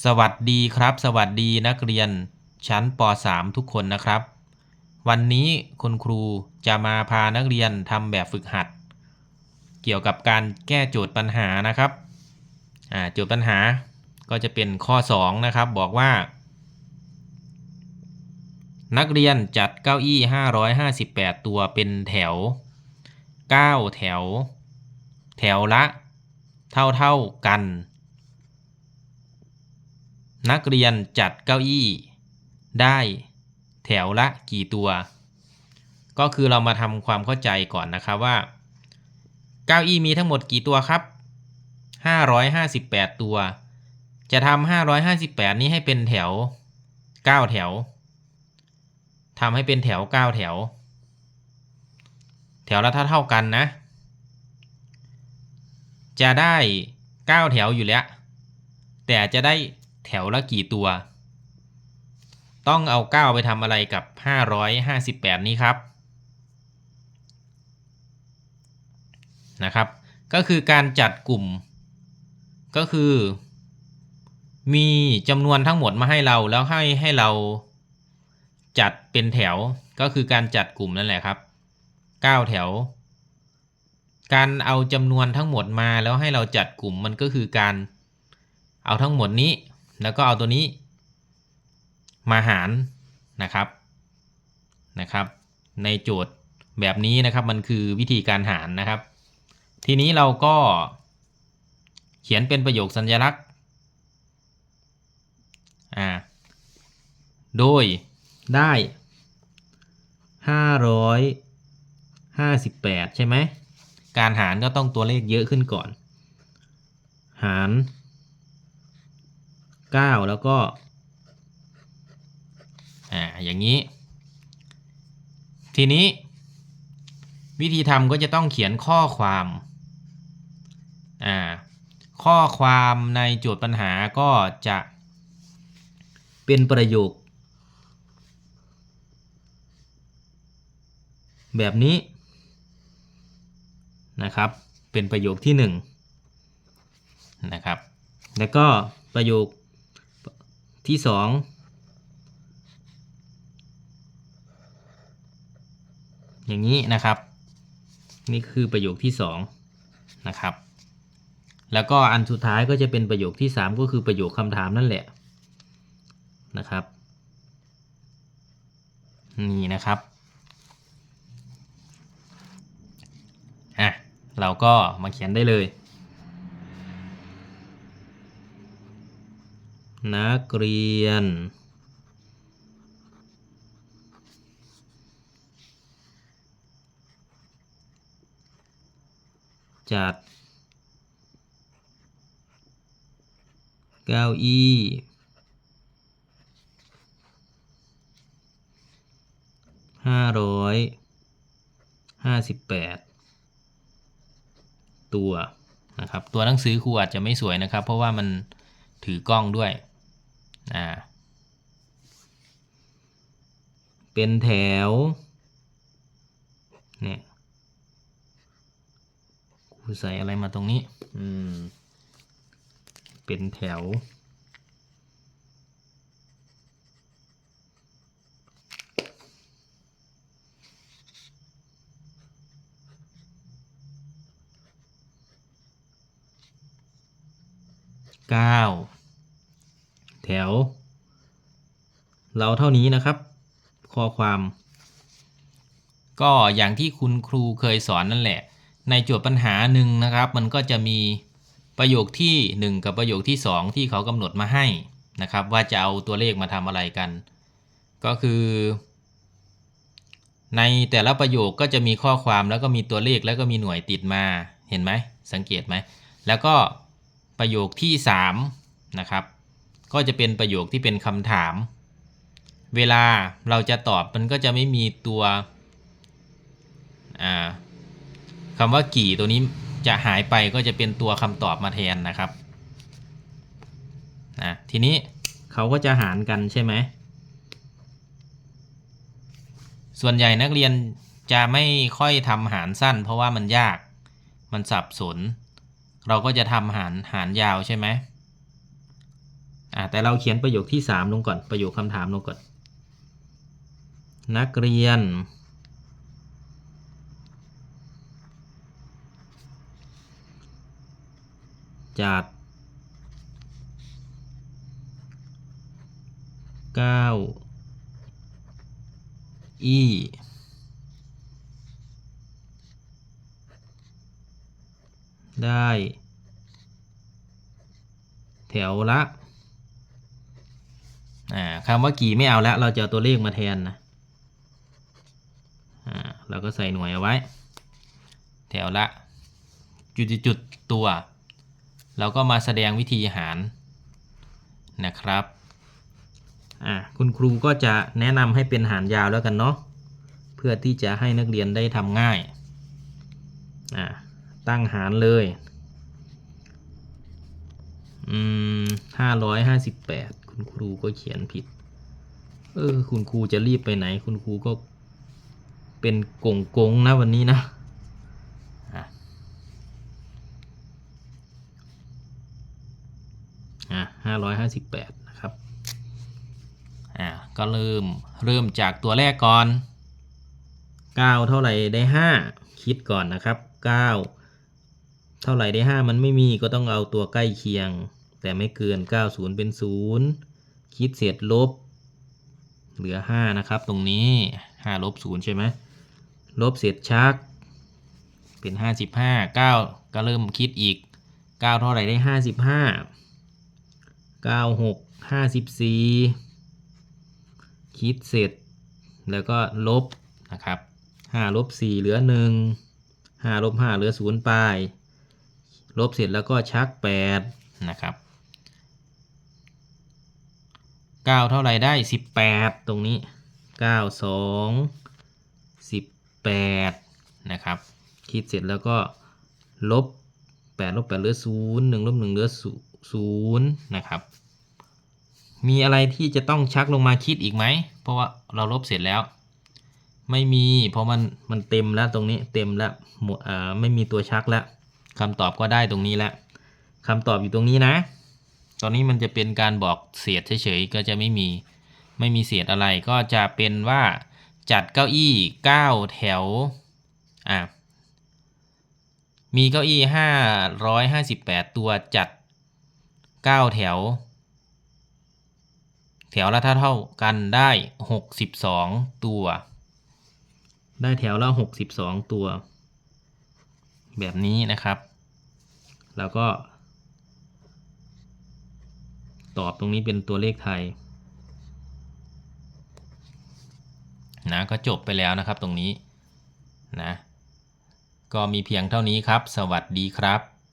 สวัสดีครับ สวัสดีนักเรียนชั้นป .3 ทุกคนนะครับ วันนี้คุณครูจะมาพานักเรียนทำแบบฝึกหัด เกี่ยวกับการแก้โจทย์ปัญหานะครับโจทย์ปัญหาก็จะเป็นข้อ 2 นะครับ บอกว่า นักเรียนจัดเก้าอี้ 558 ตัวเป็นแถว 9 แถว แถวละ เท่าเท่าๆกัน นักเรียนจัดเก้าอี้ ได้แถวละกี่ตัว ก็คือเรามาทำความเข้าใจก่อนนะครับว่า เก้าอี้มีทั้งหมดกี่ตัวครับ 558 ตัว จะทำ558 นี้ให้เป็นแถว 9 แถวทำให้เป็นแถว 9 แถว แถวละเท่าเท่ากันนะ จะได้ 9 แถวอยู่แล้ว แต่จะได้ แถวละกี่ตัว ต้องเอา 9 ไปทำอะไรกับ 558 นี้ครับนะครับ ก็คือการจัดกลุ่ม ก็คือ มีจำนวนทั้งหมดมาให้เราแล้วให้ให้เราจัดเป็นแถวก็คือการจัดกลุ่มนั่นแหละครับ 9 แถว การเอาจำนวนทั้งหมดมาแล้วให้เราจัดกลุ่มมันก็คือการเอาทั้งหมดนี้ แล้วก็เอาตัวนี้มาหารนะครับนะครับ ในโจทย์แบบนี้นะครับมันคือวิธีการหารนะครับ ทีนี้เราก็เขียนเป็นประโยคสัญลักษณ์อ่าโดยได้ห้าร้อยห้าสิบแปดใช่ไหมการหารก็ต้องตัวเลขเยอะขึ้นก่อน หาร 9 แล้วก็อ่าอย่างนี้ ทีนี้ วิธีทำก็จะต้องเขียนข้อความอ่าข้อความในโจทย์ปัญหาก็จะเป็นประโยค แบบนี้นะครับ เป็นประโยคที่1นะครับ แล้วก็ประโยค ที่สองอย่างนี้นะครับ นี่คือประโยคที่สองนะครับ แล้วก็อันสุดท้ายก็จะเป็นประโยคที่สามก็คือประโยคคำถามนั่นแหละนะครับนี่นะครับอะเราก็มาเขียนได้เลย นักเรียน จัด เก้าอี้ห้าร้อยห้าสิบแปดตัวนะครับ ตัวหนังสือครูอาจจะไม่สวยนะครับ เพราะว่ามันถือกล้องด้วย อ่าเป็นแถวเนี่ยครูใส่อะไรมาตรงนี้ อืม เป็นแถว เก้า แถว เราเท่านี้นะครับ ข้อความ ก็อย่างที่คุณครูเคยสอนนั่นแหละ ในโจทย์ปัญหาหนึ่งนะครับ มันก็จะมีประโยคที่ 1 กับประโยคที่ 2 ที่เขากำหนดมาให้นะครับ ว่าจะเอาตัวเลขมาทำอะไรกัน ก็คือ ในแต่ละประโยคก็จะมีข้อความแล้วก็มีตัวเลขแล้วก็มีหน่วยติดมาเห็นไหมสังเกตไหมแล้วก็ประโยคที่ 3 นะครับ ก็จะเป็นประโยคที่เป็นคำถาม เวลาเราจะตอบมันก็จะไม่มีตัวคำว่ากี่ตัวนี้จะหายไปก็จะเป็นตัวคำตอบมาแทนนะครับนะทีนี้เขาก็จะหารกันใช่ไหม ส่วนใหญ่นักเรียนจะไม่ค่อยทำหารสั้น เพราะว่ามันยาก มันสับสน เราก็จะทำหารหารยาวใช่ไหม อ่าแต่เราเขียนประโยคที่สามลงก่อนประโยคคำถามลงก่อน นักเรียน จัดเก้าอี้ได้ แถวละ คำว่ากี่ไม่เอาแล้ว เราจะตัวเลขมาแทนนะอ่าเราก็ใส่หน่วยเอาไว้ แถวละ จุดจุดตัว เราก็มาแสดงวิธีหารนะครับอ่าคุณครูก็จะแนะนำให้เป็นหารยาวแล้วกันเนาะเพื่อที่จะให้นักเรียนได้ทำง่ายอ่าตั้งหารเลยอืมห้าร้อยห้าสิบแปด คุณครูก็เขียนผิด เออ คุณครูจะรีบไปไหน คุณครูก็เป็นกงกงๆนะวันนี้นะอะอะห้าร้อยห้าสิบแปดนะครับ อ่า ก็เริ่ม เริ่มจากตัวแรกก่อนเก้าเท่าไหร่ได้ห้าคิดก่อนนะครับเก้าเท่าไหร่ได้ห้ามันไม่มีก็ต้องเอาตัวใกล้เคียง แต่ไม่เกิน 90 เป็น 0 คิดเศษลบ เหลือ 5 นะครับ ตรงนี้ 5 ลบ 0 ใช่ไหมลบเศษชัก เป็น 55 9 ก็เริ่มคิดอีก 9 เท่าไหร่ได้ 55 96 54 คิดเสร็จ แล้วก็ลบนะครับ5ลบ4เหลือ 1 5ลบ5เหลือ0ไปลบเสร็จแล้วก็ชัก 8 นะครับ 9 เท่าไรได้ 18 ตรงนี้ 9 2 18 นะครับ คิดเสร็จแล้วก็ลบ 8 ลบ 8 เหลือ 0 1 ลบ 1 เหลือ 0 นะครับ มีอะไรที่จะต้องชักลงมาคิดอีกไหม เพราะว่าเราลบเสร็จแล้ว ไม่มีเพราะมันมันเต็มแล้วตรงนี้เต็มแล้วหมดไม่มีตัวชักแล้วคำตอบก็ได้ตรงนี้แล้วคำตอบอยู่ตรงนี้นะ ตอนนี้มันจะเป็นการบอกเศษเฉยๆก็จะไม่มีไม่มีเศษอะไรก็จะเป็นว่าจัดเก้าอี้เก้าแถวอะมีเก้าอี้ห้าร้อยห้าสิบแปดตัวจัดเก้าแถว แถวละเท่าเท่ากันได้หกสิบสองตัว ได้แถวละหกสิบสองตัว แบบนี้นะครับ แล้วก็ ตอบตรงนี้เป็นตัวเลขไทยนะก็จบไปแล้วนะครับตรงนี้นะก็มีเพียงเท่านี้ครับ สวัสดีครับ